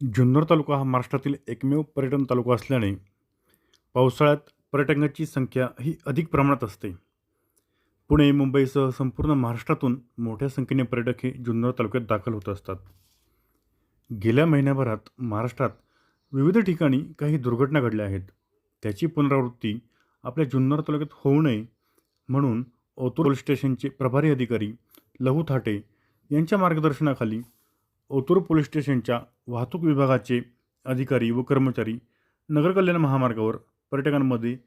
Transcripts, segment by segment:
जुन्नर तालुका हा महाराष्ट्रातील एकमेव पर्यटन तालुका असल्याने पावसाळ्यात पर्यटकांची संख्या ही अधिक प्रमाणात असते. पुणे मुंबईसह संपूर्ण महाराष्ट्रातून मोठ्या संख्येने पर्यटक हे जुन्नर तालुक्यात दाखल होत असतात. गेल्या महिन्याभरात महाराष्ट्रात विविध ठिकाणी काही दुर्घटना घडल्या आहेत. त्याची पुनरावृत्ती आपल्या जुन्नर तालुक्यात होऊ नये म्हणून ओतूर पोलीस स्टेशनचे प्रभारी अधिकारी लहू थाटे यांच्या मार्गदर्शनाखाली ओतूर पोलीस स्टेशनच्या वाहतूक विभागाचे अधिकारी व कर्मचारी नगरकल्याण महामार्गावर पर्यटकांमध्ये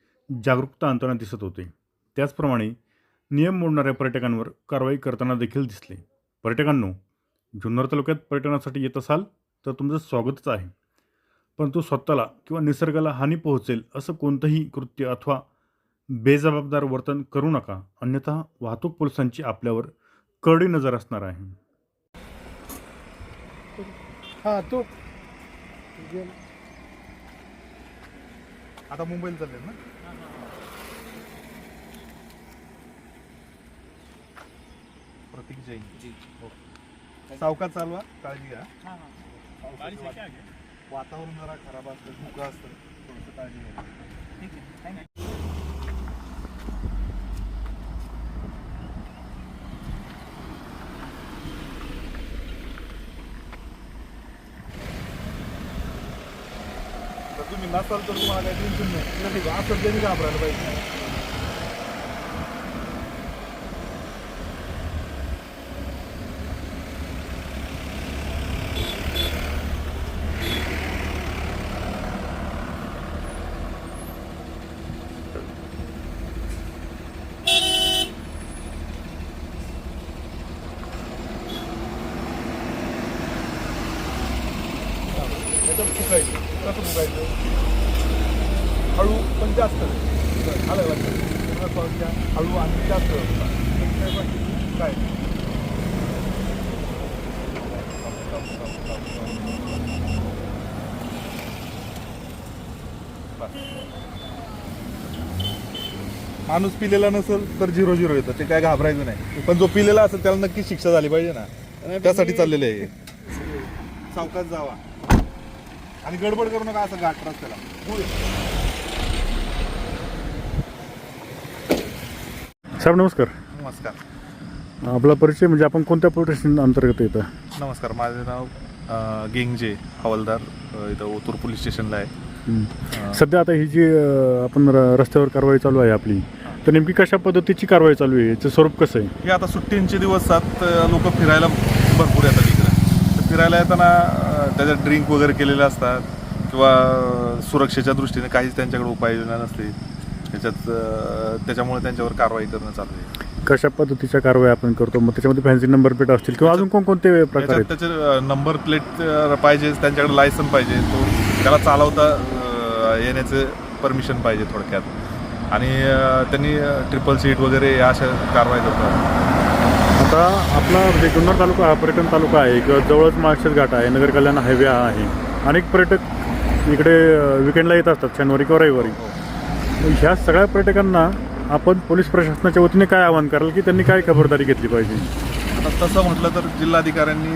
जागरूकता आणताना दिसत होते. त्याचप्रमाणे नियम मोडणाऱ्या पर्यटकांवर कारवाई करताना देखील दिसले. पर्यटकांनो जुन्नर तालुक्यात पर्यटनासाठी येत असाल तर तुमचं स्वागतच आहे. परंतु स्वतःला किंवा निसर्गाला हानी पोहोचेल असं कोणतंही कृत्य अथवा बेजबाबदार वर्तन करू नका. अन्यथा वाहतूक पोलिसांची आपल्यावर करडी नजर असणार आहे. हा तो. आता मुंबईला चालले ना? प्रतीक जैन. सावकाश चालवा काळजी घ्या. वातावरण जरा खराब असतं धुकं असतं थोडंसं काळजी घ्या. तुम्ही नसाल तर तुम्हाला काही टेन्शन नाही. नाही असं त्यांनी घाबरायला पाहिजे. त्याच्यात फुकायचं कसं फुकायचं हळू पण जास्त. आलं लक्षात हळू आणि जास्त. काय. माणूस पिलेला नसेल तर झिरो झिरो येतं. ते काय घाबरायचं नाही. पण जो पिलेला असेल त्याला नक्की शिक्षा झाली पाहिजे ना. त्यासाठी चाललेले आहे. सावकाश जावा. आणि गडबड करू नका असं घाट रस्त्याला. साहेब नमस्कार. नमस्कार. आपला परिचय म्हणजे आपण कोणत्या स्टेशन अंतर्गत येतं? नमस्कार माझे नाव अ, गेंगजे हवालदार अ, इथं ओतूर पोलीस स्टेशनला आहे. सध्या आता ही जी अ, आपण र- रस्त्यावर कारवाई चालू आहे आपली तर नेमकी कशा पद्धतीची कारवाई चालू आहे? याचं स्वरूप कसं आहे? हे आता सुट्टींचे दिवसात लोक फिरायला भरपूर येतात फिरायला येताना त्याच्यात ड्रिंक वगैरे केलेले असतात किंवा सुरक्षेच्या दृष्टीने काहीच त्यांच्याकडे उपाययोजना नसते त्याच्यात त्याच्यामुळे त्यांच्यावर कारवाई करणं चालू आहे. कशा पद्धतीच्या कारवाई आपण करतो? मग त्याच्यामध्ये फॅन्सी नंबर प्लेट असतील किंवा अजून कोणकोणते प्रकार त्याचे नंबर प्लेट पाहिजे त्यांच्याकडे लायसन पाहिजे तो त्याला चालवता येण्याचं परमिशन पाहिजे थोडक्यात. आणि त्यांनी ट्रिपल सीट वगैरे या अशा कारवाई करतात. आता आपला जे जुन्नर तालुका हा पर्यटन तालुका आहे किंवा जवळच माळशेज घाट आहे नगर कल्याण हायवे आहे. अनेक पर्यटक इकडे विकेंडला येत असतात शनिवारी किंवा रविवारी. ह्या सगळ्या पर्यटकांना आपण पोलीस प्रशासनाच्या वतीने काय आवाहन कराल की त्यांनी काय खबरदारी घेतली पाहिजे? आता तसं म्हटलं तर जिल्हाधिकाऱ्यांनी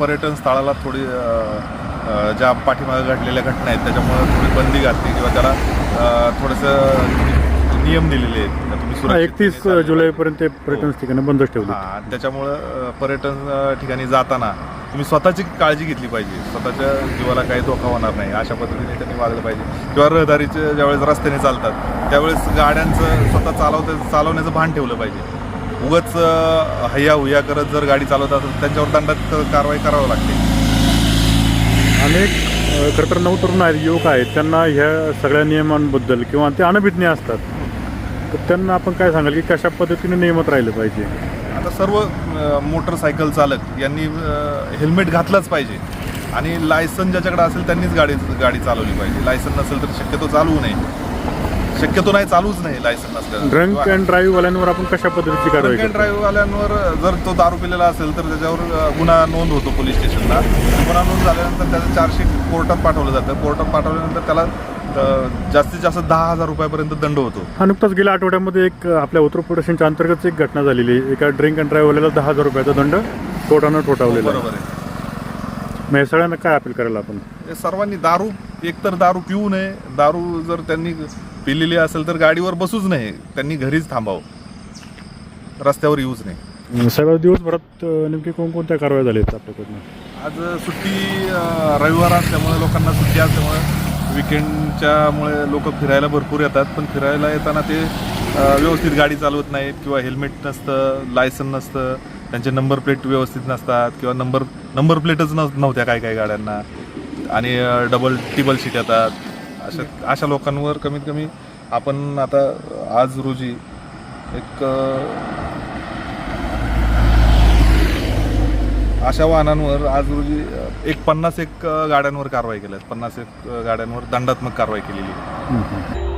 पर्यटन स्थळाला थोडी ज्या पाठीमागे घडलेल्या घटना आहेत त्याच्यामुळे थोडी बंदी घातली किंवा त्याला थोडंसं नियम दिलेले आहेत. का तुम्ही एकतीस चालले जुलैपर्यंत ते पर्यटन ठिकाणं बंदच ठेवले. हा त्याच्यामुळं अ, पर्यटन अ, ठिकाणी जाताना तुम्ही स्वतःची काळजी घेतली पाहिजे. स्वतःच्या जीवाला काही धोका होणार नाही. अशा पद्धतीने त्यांनी वागलं पाहिजे. किंवा रहदारीचे ज्यावेळेस रस्त्याने चालतात त्यावेळेस गाड्यांचं स्वतः चालवता चालवण्याचं भान ठेवलं पाहिजे. उगाच अ, हय्या हुया करत जर गाडी चालवत असेल त्यांच्यावर दंडात कारवाई करावी लागते. अनेक अ, खरं तर नवतरुण आहेत युवक आहेत. त्यांना ह्या सगळ्या नियमांबद्दल किंवा ते अनभिज्ञ असतात. तर त्यांना आपण काय सांगाल की कशा पद्धतीने नियमित राहिलं पाहिजे? आता सर्व अ, मोटरसायकल चालक यांनी अ, हेल्मेट घातलंच पाहिजे. आणि लायसन ज्याच्याकडे असेल त्यांनीच गाडी गाडी चालवली पाहिजे. लायसन नसेल तर शक्यतो चालवू नये. शक्यतो नाही चालूच नाही लायसन नसल्यावर ड्रंक अँड ड्राईव्ह वाल्यांवर आपण कशा पद्धतीची कारवाई ड्रंक अँड करतो? ड्राईव्ह वाल्यांवर जर तो दारू पिलेला असेल तर त्याच्यावर अ, गुन्हा नोंद होतो पोलीस स्टेशनला. गुन्हा नोंद झाल्यानंतर त्याचं चार्जशीट कोर्टात पाठवलं जातं. कोर्टात पाठवल्यानंतर त्याला अ, जास्तीत जास्त दहा हजार रुपयापर्यंत दंड होतो. हा नुकताच गेल्या आठवड्यामध्ये एक आपल्या उत्तर प्रदेशांच्या अंतर्गत एक घटना झालेली आहे. एका ड्रिंक अँड ड्राईव्ह वाल्याला दहा हजार रुपयाचा दंड कोर्टानं ठोठावलेला आहे. बरोबर आहे. मग या सगळ्यांना काय अपील करायला आपण? हे सर्वांनी दारू एकतर दारू पिऊ नये. दारू जर त्यांनी पिलेली असेल तर गाडीवर बसूच नाही त्यांनी घरीच थांबावं. रस्त्यावर येऊच नाही सगळ्या दिवसभरात अं, नेमकी कोणकोणत्या कारवाया झाल्या आहेत आपल्याकडनं? आज सुट्टी अं, रविवार असल्यामुळे लोकांना सुट्टी असल्यामुळे विकेंडच्यामुळे लोक फिरायला भरपूर येतात पण फिरायला येताना ते व्यवस्थित गाडी चालवत नाहीत किंवा हेल्मेट नसतं लायसन नसतं त्यांचे नंबर प्लेट व्यवस्थित नसतात किंवा नंबर नंबर प्लेटच नस नव्हत्या काही काही गाड्यांना. आणि डबल टिबल सीट येतात. अशा अशा लोकांवर कमीत कमी आपण आता आज रोजी एक अशा वाहनांवर आज रोजी एक पन्नास एक गाड्यांवर कारवाई केल्या पन्नास एक गाड्यांवर दंडात्मक कारवाई केलेली आहे.